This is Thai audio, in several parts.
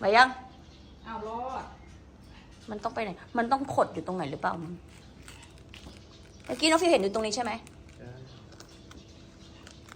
ไปยัง เอารอดมันต้องไปไหน มันต้องขดอยู่ตรงไหนหรือเปล่ามึงเมื่อกี้น้องฟิวเห็นอยู่ตรงนี้ใช่ไหม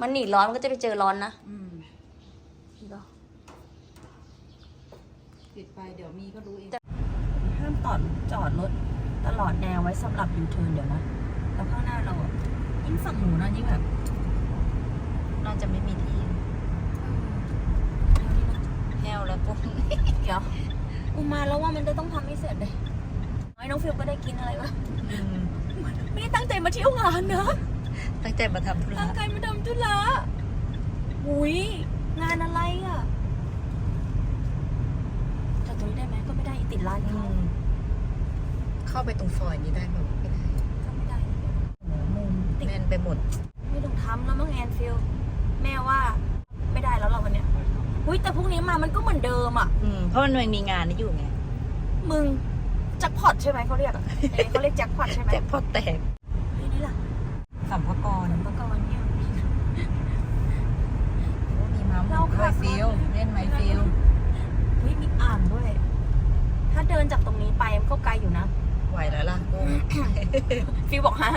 มันหนีร้อนมันก็จะไปเจอร้อนนะอืมเห็นปะปิดไปเดี๋ยวมีก็รู้เองห้ามจอดจอดรถตลอดแนวไว้สำหรับยูเทิร์นเดี๋ยวนะ แล้วข้างหน้าเราอะยิ่งฝั่งหนูนะยิ่งแบบน่าจะไม่มีที่ แห้วแล้วปุ๊บเดี๋ยวกูมาแล้วว่ามันจะต้องทำให้เสร็จเลยไอ้น้องฟิวก็ได้กินอะไรวะไม่ได้ตั้งใจมาเที่ยวงานนะตั้งใจมาทำธุระตั้งใจมาทำธุระหุยงานอะไรอะแต่ตรงนี้ได้ไหมก็ไม่ได้ติดร้านอืเขามเข้าไปตรงซอยนี้ได้ไหมไม่ได้ก็ไม่ได้ โอ้โหมุมติด แน่นไปหมด ไม่ต้องทำแล้วมั้งแอนฟิลแม่ว่า อุ้ยแต่พรุ่งนี้มามันก็เหมือนเดิมอะ อืมเพราะมันมีงานนี้อยู่ไงมึงแจ็คพอตใช่ไหมเขาเรียกอะเอ๊ะเขาเรียกแจ็คพอตใช่ไหมแจ็คพอตแตกเฮ้ยนี่ล่ะสัมภากรเมื่อก่อนเนี่ยมีม้าหมุเรานขัด้วยบฟิลเล่นไหมฟิลเฮ้ยมีอ่างด้วย ถ้าเดินจากตรงนี้ไปมันก็ไกลอยู่นะไหวแล้วล่ะโอ้ฟิลบอกฮะ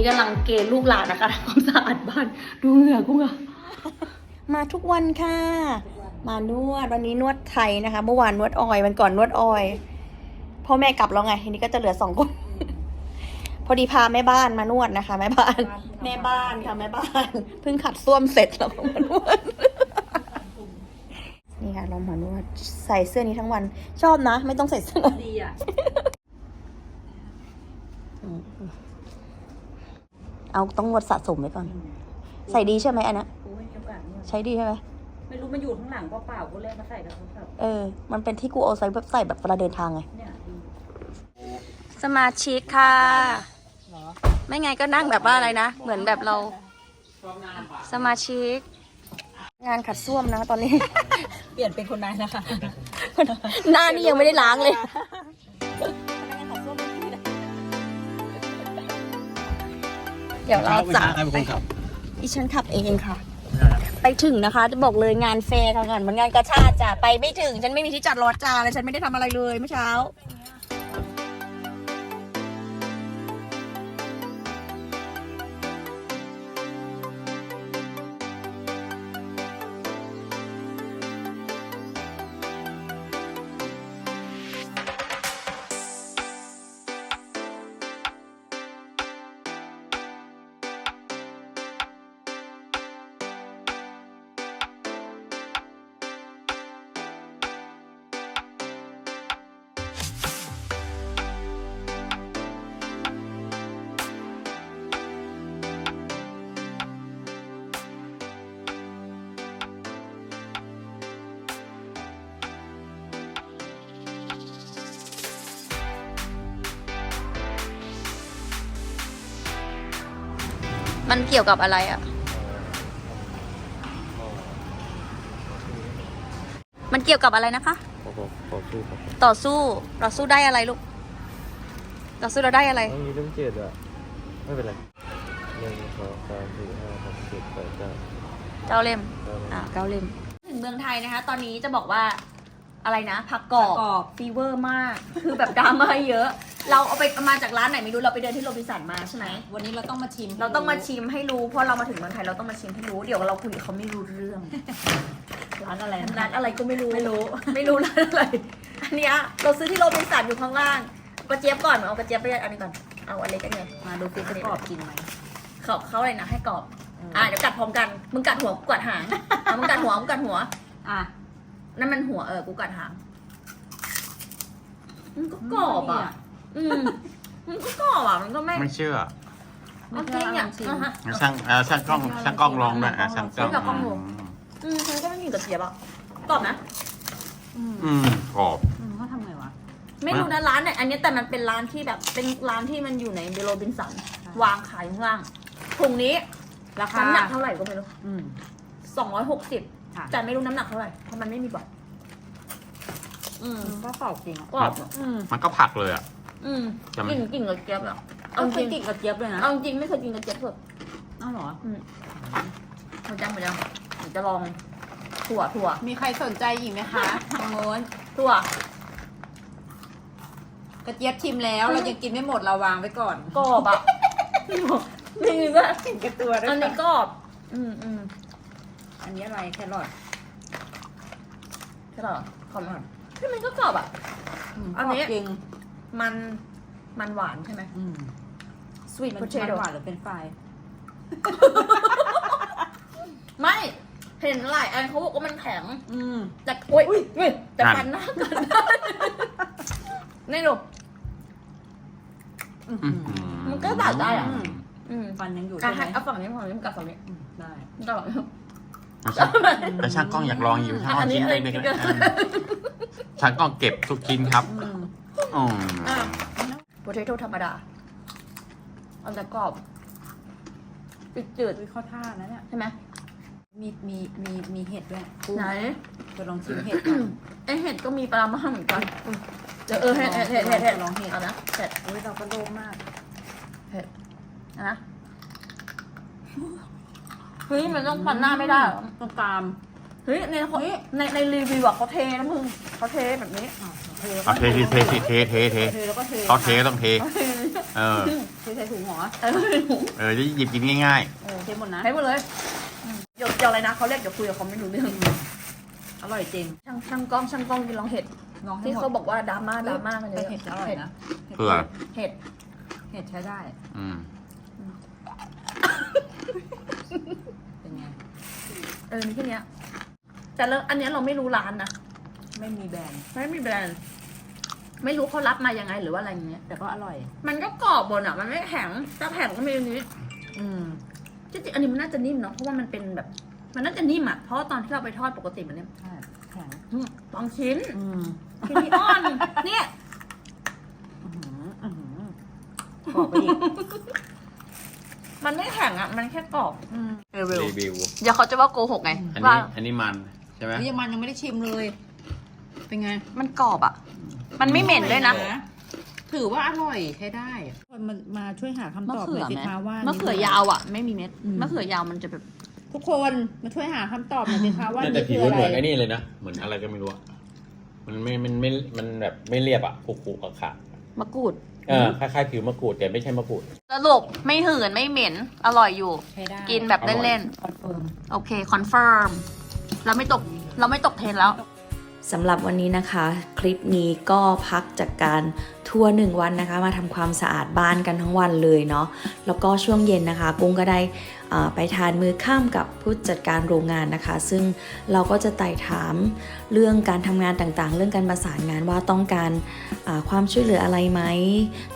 นนี้กำลังเกณฑ์ลูกหลานนะคะทำความสะอาดบ้าน ดูเหงื่อกูเหงื่อมาทุกวันค่ะ มานวดวันนี้นวดไทยนะคะ เมื่อวานนวดออยวันก่อนนวดออยพ่อแม่กลับแล้วไงทีนี้ก็จะเหลือสองคน พอดีพาแม่บ้านมานวดนะคะแม่บ้าน แม่บ้านค่ะแม่บ้านเพิ่งขัดส้วมเสร็จแล้วก็มานวดนี่ค่ะเรามานวดใส่เสื้อนี้ทั้งวัน ชอบนะ ไม่ต้องใส่เสื้อดีอะ เอาต้องงดสะสมไว้ก่อน ใส่ดีใช่ไหมอันนะกูไม่มีโอกาสเนี่ยใช้ดีใช่ไหมไม่รู้มันอยู่ข้างหลังเปล่าๆกูเลยมาใส่กับโทรศัพท์เออ มันเป็นที่กูเอาใส่แบบใส่แบบเวลาเดินทางไง เนี่ยดีสมาชิกค่ะเหรอไม่ไงก็นั่งแบบว่าอะไรนะ เหมือนแบบเรา สมาชิก งานขัดส้วมนะตอนนี้ เปลี่ยนเป็นคนนายนะคะ หน้านี่ยังไม่ได้ล้างเลย ดี๋ยวเราจะใครเป็นคนขับดิฉันขับเองค่ะ ไปถึงนะคะจะบอกเลยงานแฟร์ค่ะงานเหมือนงานกระชาติจ้ะไปไม่ถึง ฉันไม่มีที่จอดรถจ้าเลยฉันไม่ได้ทำอะไรเลยเมื่อเช้า มันเกี่ยวกับอะไรอะ มันเกี่ยวกับอะไรนะคะขอขอขอสู้ครับต่อสู้เราสู้ได้อะไรลูกเราสู้เราได้อะไร ไม่มีเรื่องเจ็ดอะ ไม่เป็นไรหนึ่งสองสามสี่ห้าหกเจ็ดแปดเก้าเก้าเล่ม เก้า อะเก้าเล่ม ถึงเมืองไทยนะคะ ตอนนี้จะบอกว่า อะไรนะผักกรอบผักกรอบฟีเวอร์มาก คือแบบดราม่าเยอะ เราเอาไปมาจากร้านไหนไม่รู้เราไปเดินที่โรบินสันมาใช่ไหมวันนี้เราต้องมาชิมเราต้องมาชิมให้รู้เพราะเรามาถึงเมืองไทยเราต้องมาชิมให้รู้เดี๋ยวเราคุยกับเขาไม่รู้เรื่องร้านอะไรนะร้านอะไรก็ไม่รู้ไม่รู้ ไม่รู้ร้านอะไรอันเนี้ยเราซื้อที่โรบินสันอยู่ข้างล่างกระเจี๊ยบก่อนเอากระเจี๊ยบไปอันนี้ก่อนเอาอันเล็กกันไงมาดูฟิกกรอบจริงไหมเขาเขาอะไรนะให้กรอบอะเดี๋ยวกัดพร้อมกันมึงกัดหัวกูกัดหางอะมึงกัดหัวมึงกัดหัวอะ นั่นมันหัวเออกูกัดหางมันก็กรอบอะ อืมมันก็กรอบอะมันก็ไม่ไม่เชื่อเอาจริงอะอะฮะงั้นช่างเอ่อช่างกล้องช่างกล้องลองด้วยอะช่างกล้องช่างกล้องลอง อืมมันก็ไม่มีกระเทียมอะกรอบนะอืมอืมกรอบ อืมเขาทำไงวะ ไม่รู้นะร้านไหนอันนี้แต่มันเป็นร้านที่แบบเป็นร้านที่มันอยู่ในโรบินสันวางขายข้างล่างถุงนี้ราคาน้ำหนักเท่าไหร่ก็ไม่รู้อืม สองร้อยหกสิบ ค่ะแต่ไม่รู้น้ำหนักเท่าไหร่เพราะมันไม่มีบอกอืมอืมก็กรอบจริงอะกรอบอืมมันก็ผักเลยอะ อืมจำกลิ่นกลิ่นกระเจี๊ยบอะเอาเอาเคจยริงกินกระเจี๊ยบเลยนะเอาจริงไม่เคยกินกระเจี๊ยบสดอ้าวเหรอ หมดยังหมดยังเดี๋ยวจะลองถั่วถั่วมีใครสนใจอีกไหมคะทางโน้นถั่ว กระเจี๊ยบชิมแล้ว เรายังกินไม่หมดเราวางไว้ก่อนกรอบอะนี่ก็กินกระตัวด้วอัยนนี้กรอบ อืมอืม อันนี้อะไรแครอทใช่เหรอขอบคุณที่มันก็กรอบอะ มอันนี้กรบจริงมันมันหวานใช่ไหม อืม sweet มัน potato หวานหรือเป็นไฟรายไม่เห็นหลายอันเขาบอกว่ามันแข็ง อืม แต่โอ๊ยเว้ยแต่นั่นฟันหน้ากันนี่ดู อื้ออื้หืออหือมันก็ตัดได้อะอืมฟันยังอยู่อะใช่ไหมให้เอาฝั่งนี้ฝั่งนี้กับฝั่งนี้ อืมได้ กับฝั่งนี้ แล้วช่างแล้วช่างกล้องอยากลองอยู่ช่างกล้องอันนี้ชิ้นอะไรเล็กกินๆกันนะช่างกล้องเก็บทุกชิ้นครับอืมอืมอะโพเทโต้ธรรมดาอันจะกรอบจืดอุ้ยเข้าท่านะเนี่ยๆใช่ไหมมีมีมีมีเห็ดด้วยไหนจะลองชิมเห็ดก่อนไอเห็ดก็มีปลามาเหมือนกันเดี๋ยวเออเห็ดเห็ดเห็ดเห็ดเห็ดลองเห็ดเอานะเห็ดอุ้ยเราก็โลภมากเอานะ เฮ้ยมันต้องฟันหน้าไม่ได้เหรอตรงกลามเฮ้ยในเฮ้ยในในรีวิวอะเขาเทนะมึงเขาเทแบบนี้อะเทเอาเทเทเทเทเทเทเทเทแล้วก็เทเขาเทต้องเทเขาเทเออ เทใส่ถุงเหรอเออเออจะหยิบกินง่ายเออเทหมดนะให้หมดเลยเดี๋ยวเดี๋ยวอะไรนะเขาเรียกเดี๋ยวคุยกับเขาไม่รู้เรื่องอร่อยจริงช่างช่างกล้องช่างกล้องกินลองเห็ดลองให้ที่หมเขาด บอกว่าดราม่าดราม่ากันเยแต่อะเห็ดจะอร่อยนะ ๆเพื่อเห็ดเห็ดใช้ได้ อืม เป็นไง เออมีแค่เนี้ย แต่เราอันเนี้ยเราไม่รู้ร้านนะ ไม่มีแบรนด์ ไม่มีแบรนด์ ไม่รู้เขารับมายังไงหรือว่าอะไรอย่างเงี้ย แต่ก็อร่อย มันก็กรอบบนอะ มันไม่แข็งถ้าแข็งก็มีอันนี้อืมจริงๆอันนี้มันน่าจะนิ่มเนาะ เพราะว่ามันเป็นแบบ มันน่าจะนิ่มอะ เพราะว่าตอนที่เราไปทอดปกติมันเนี่ยใช่แข็งอืมลองชิ้นอืมชิ้นนี้อ่อน เนี่ย อื้อหืออื้อหือกรอบไปอีก มันไม่แข็งอะ มันแค่กรอบอืมรีวิว เดี๋ยวเขาจะว่าโกหกไงอันว่านี้อันนี้มันใช่ไหมนี่ยังมันยังไม่ได้ชิมเลย เป็นไงมันกรอบอะ มันไม่เหม็นด้วยนะ ถือว่าอร่อยใช้ได้คนมามาช่วยหาคำตอบหน่อยสิคะว่ามะเขือยาวอะ ไม่มีเม็ดอืมมะเขือยาวมันจะแบบ ทุกคนมาช่วยหาคำตอบหน่อยสิคะว่าน่าจะนี่ผิคืวออะเหมือนไรไอ้นี่เลยนะ เหมือนอะไรก็ไม่รู้อะมันไม่ มันไม่ มันแบบไม่เรียบอะขรุๆอะค่ะ มะกรูด เออคล้ายๆผิวมะกรูดแต่ไม่ใช่มะกรูด สรุปไม่หืนไม่เหม็น อร่อยอยู่ ใช้ได้กินแบบเล่นคอนเฟิร์ม ๆ โอเค คอนเฟิร์ม เราไม่ตก เราไม่ตกเทรนแล้ว สำหรับวันนี้นะคะ คลิปนี้ก็พักจากการ ทัวร์หนึ่งวันนะคะ มาทำความสะอาดบ้านกันทั้งวันเลยเนาะแล้วก็ช่วงเย็นนะคะ กุ้งก็ได้อ่าไปทานมือข้ามกับผู้จัดการโรงงานนะคะ ซึ่งเราก็จะไต่ถามเรื่องการทำงานต่างๆ เรื่องการประสานงานว่าต้องการความช่วยเหลืออะไรไหม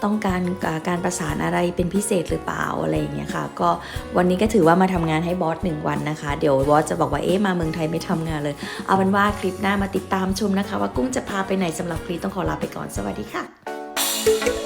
ต้องการการประสานอะไรเป็นพิเศษหรือเปล่าอะไรอย่างเงี้ยค่ะก็วันนี้ก็ถือว่ามาทำงานให้บอสหนึ่งวันนะคะ เดี๋ยวบอสจะบอกว่าเอ๊ะมาเมืองไทยไม่ทำงานเลย เอาเป็นว่าคลิปหน้ามาติดตามชมนะคะ ว่ากุ้งจะพาไปไหนสำหรับคลิปต้องขอลาไปก่อนสวัสดีค่ะ you